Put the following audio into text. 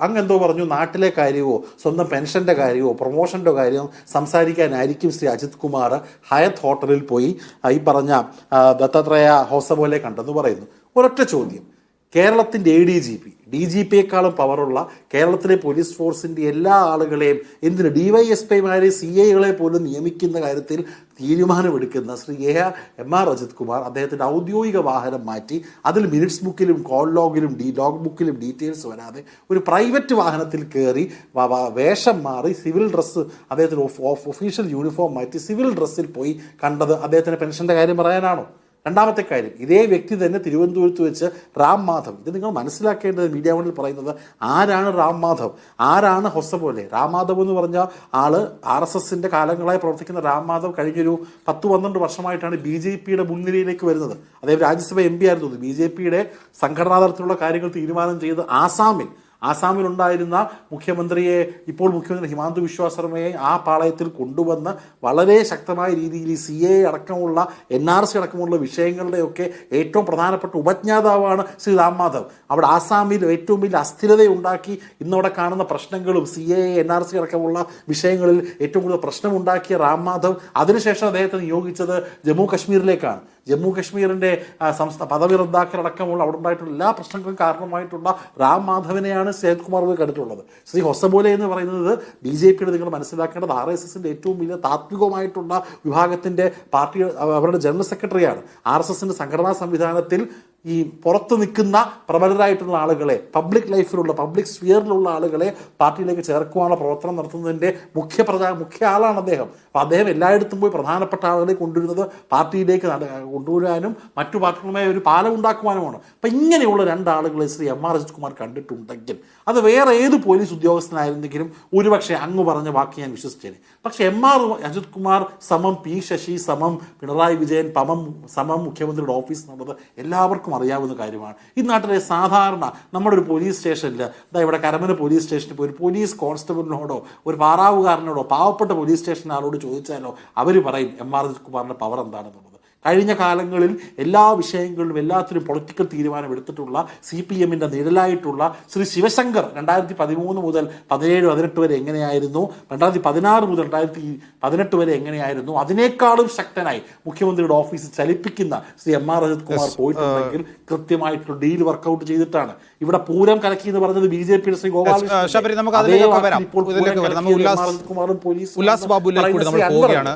അങ്ങ് എന്തോ പറഞ്ഞു നാട്ടിലെ കാര്യമോ സ്വന്തം പെൻഷന്റെ കാര്യമോ പ്രൊമോഷന്റെ കാര്യമോ സംസാരിക്കാനായിരിക്കും ശ്രീ അജിത് കുമാർ ഹയത്ത് ഹോട്ടലിൽ പോയി. ഈ പറഞ്ഞ ദത്താത്രേയ ഹോസബോലെ കണ്ടെന്ന് പറയുന്നു. ഒരൊറ്റ ചോദ്യം. കേരളത്തിന്റെ A D G P D G പിയെക്കാളും പവറുള്ള കേരളത്തിലെ പോലീസ് ഫോഴ്സിന്റെ എല്ലാ ആളുകളെയും എന്തിന് പിമാരെ സി ഐകളെ പോലും നിയമിക്കുന്ന കാര്യത്തിൽ തീരുമാനമെടുക്കുന്ന Shri A M R Ajith Kumar അദ്ദേഹത്തിന്റെ ഔദ്യോഗിക വാഹനം മാറ്റി അതിൽ മിനിറ്റ്സ് ബുക്കിലും കോൾ ലോഗിലും ഡി ലോഗ് ബുക്കിലും ഡീറ്റെയിൽസ് വരാതെ ഒരു പ്രൈവറ്റ് വാഹനത്തിൽ കയറി വ- വ- വേഷം മാറി സിവിൽ ഡ്രസ്സ് അദ്ദേഹത്തിന് ഒഫീഷ്യൽ യൂണിഫോം മാറ്റി സിവിൽ ഡ്രസ്സിൽ പോയി കണ്ടത് അദ്ദേഹത്തിന്റെ പെൻഷന്റെ കാര്യം പറയാനാണോ? രണ്ടാമത്തെ കാര്യം ഇതേ വ്യക്തി തന്നെ തിരുവനന്തപുരത്ത് വെച്ച് റാം മാധവ്. ഇത് നിങ്ങൾ മനസ്സിലാക്കേണ്ടത് മീഡിയ വണിൽ പറയുന്നത് ആരാണ് റാം മാധവ്? ആരാണ് ഹൊസബോലെ റാം മാധവ് എന്ന് പറഞ്ഞ ആൾ ആർ എസ് എസിന്റെ കാലങ്ങളായി പ്രവർത്തിക്കുന്ന റാം മാധവ് കഴിഞ്ഞൊരു പത്ത് പന്ത്രണ്ട് വർഷമായിട്ടാണ് ബി ജെ പിയുടെ മുൻനിരയിലേക്ക് വരുന്നത്. അദ്ദേഹം രാജ്യസഭ എം പി ആയിരുന്നു. ബി ജെ പിയുടെ സംഘടനാ തലത്തിലുള്ള കാര്യങ്ങൾ തീരുമാനം ചെയ്ത് ആസാമിൽ ആസാമിലുണ്ടായിരുന്ന മുഖ്യമന്ത്രിയെ ഇപ്പോൾ മുഖ്യമന്ത്രി ഹിമാന്ത് വിശ്വാസ ശർമ്മയെ ആ പാളയത്തിൽ കൊണ്ടുവന്ന് വളരെ ശക്തമായ രീതിയിൽ സി എ അടക്കമുള്ള എൻ ആർ സി അടക്കമുള്ള വിഷയങ്ങളുടെയൊക്കെ ഏറ്റവും പ്രധാനപ്പെട്ട ഉപജ്ഞാതാവാണ് ശ്രീ രാം മാധവ്. അവിടെ ആസാമിൽ ഏറ്റവും വലിയ അസ്ഥിരതയുണ്ടാക്കി ഇന്നവിടെ കാണുന്ന പ്രശ്നങ്ങളും C A N R C അടക്കമുള്ള വിഷയങ്ങളിൽ ഏറ്റവും കൂടുതൽ പ്രശ്നമുണ്ടാക്കിയ രാം മാധവ്. അതിനുശേഷം അദ്ദേഹത്തെ നിയോഗിച്ചത് ജമ്മു കശ്മീരിലേക്കാണ്. ജമ്മു കശ്മീരിന്റെ സംസ്ഥാന പദവി റദ്ദാക്കലടക്കമുള്ള അവിടെ ഉണ്ടായിട്ടുള്ള എല്ലാ പ്രശ്നങ്ങൾക്കും കാരണമായിട്ടുള്ള റാം മാധവനെയാണ് സേത് കുമാർ കണ്ടിട്ടുള്ളത് ശ്രീ ഹൊസബോലെ എന്ന് പറയുന്നത് ബി ജെ പിയുടെ നിങ്ങൾ മനസ്സിലാക്കേണ്ടത് ആർ എസ് എസിന്റെ ഏറ്റവും വലിയ താത്വികമായിട്ടുള്ള വിഭാഗത്തിന്റെ പാർട്ടി അവരുടെ ജനറൽ സെക്രട്ടറിയാണ്. ആർ എസ് എസിന്റെ സംഘടനാ സംവിധാനത്തിൽ ഈ പുറത്ത് നിൽക്കുന്ന പ്രബലരായിട്ടുള്ള ആളുകളെ പബ്ലിക് ലൈഫിലുള്ള പബ്ലിക് സ്ഫിയറിലുള്ള ആളുകളെ പാർട്ടിയിലേക്ക് ചേർക്കുവാനുള്ള പ്രവർത്തനം നടത്തുന്നതിന്റെ മുഖ്യ പ്രധാന മുഖ്യ ആളാണ് അദ്ദേഹം. അപ്പോൾ അദ്ദേഹം എല്ലായിടത്തും പോയി പ്രധാനപ്പെട്ട ആളുകളെ കൊണ്ടുവരുന്നത് പാർട്ടിയിലേക്ക് കൊണ്ടുവരാനും മറ്റു പാർട്ടികളുമായി ഒരു പാലം ഉണ്ടാക്കുവാനുമാണ്. അപ്പം ഇങ്ങനെയുള്ള രണ്ടാളുകളെ ശ്രീ എം ആർ അജിത് കുമാർ കണ്ടിട്ടുണ്ടെങ്കിൽ അത് വേറെ ഏത് പോലീസ് ഉദ്യോഗസ്ഥനായിരുന്നെങ്കിലും ഒരുപക്ഷെ അങ്ങ് പറഞ്ഞ വാക്ക് ഞാൻ വിശ്വസിച്ചേനെ. പക്ഷേ എം ആർ അജിത് കുമാർ സമം പി ശശി സമം പിണറായി വിജയൻ പമം സമം മുഖ്യമന്ത്രിയുടെ ഓഫീസ് എന്നുള്ളത് എല്ലാവർക്കും അറിയാവുന്ന കാര്യമാണ്. ഈ നാട്ടിലെ സാധാരണ നമ്മുടെ ഒരു പോലീസ് സ്റ്റേഷനിൽ ഇതാ ഇവിടെ കരമന പോലീസ് സ്റ്റേഷനിൽ പോയി ഒരു പോലീസ് കോൺസ്റ്റബിളിനോടോ ഒരു പാറാവുകാരനോടോ പാവപ്പെട്ട പോലീസ് സ്റ്റേഷൻ ആളോട് ചോദിച്ചാലോ അവർ പറയും എം ആർ കുമാറിന്റെ പവർ എന്താണെന്നുള്ളത്? കഴിഞ്ഞ കാലങ്ങളിൽ എല്ലാ വിഷയങ്ങളിലും എല്ലാത്തിനും പൊളിറ്റിക്കൽ തീരുമാനം എടുത്തിട്ടുള്ള സി പി എമ്മിന്റെ നിഴലായിട്ടുള്ള ശ്രീ ശിവശങ്കർ രണ്ടായിരത്തി പതിമൂന്ന് മുതൽ പതിനേഴ് പതിനെട്ട് വരെ എങ്ങനെയായിരുന്നു? രണ്ടായിരത്തി പതിനാറ് മുതൽ രണ്ടായിരത്തി പതിനെട്ട് വരെ എങ്ങനെയായിരുന്നു? അതിനേക്കാളും ശക്തനായി മുഖ്യമന്ത്രിയുടെ ഓഫീസ് ചലിപ്പിക്കുന്ന ശ്രീ എം ആർ അജിത് കുമാർ പോയിട്ടുണ്ടെങ്കിൽ കൃത്യമായിട്ടുള്ള ഡീൽ വർക്കൗട്ട് ചെയ്തിട്ടാണ്. ഇവിടെ പൂരം കലക്കി എന്ന് പറഞ്ഞത് ബി ജെ പിയുടെ ശ്രീ ഗോപാലകൃഷ്ണൻ. നമ്മൾ ഉല്ലാസ്- കുമാറും പോലീസും ഉല്ലാസ് ബാബുവിലേക്ക് നമ്മൾ പോവുകയാണ്.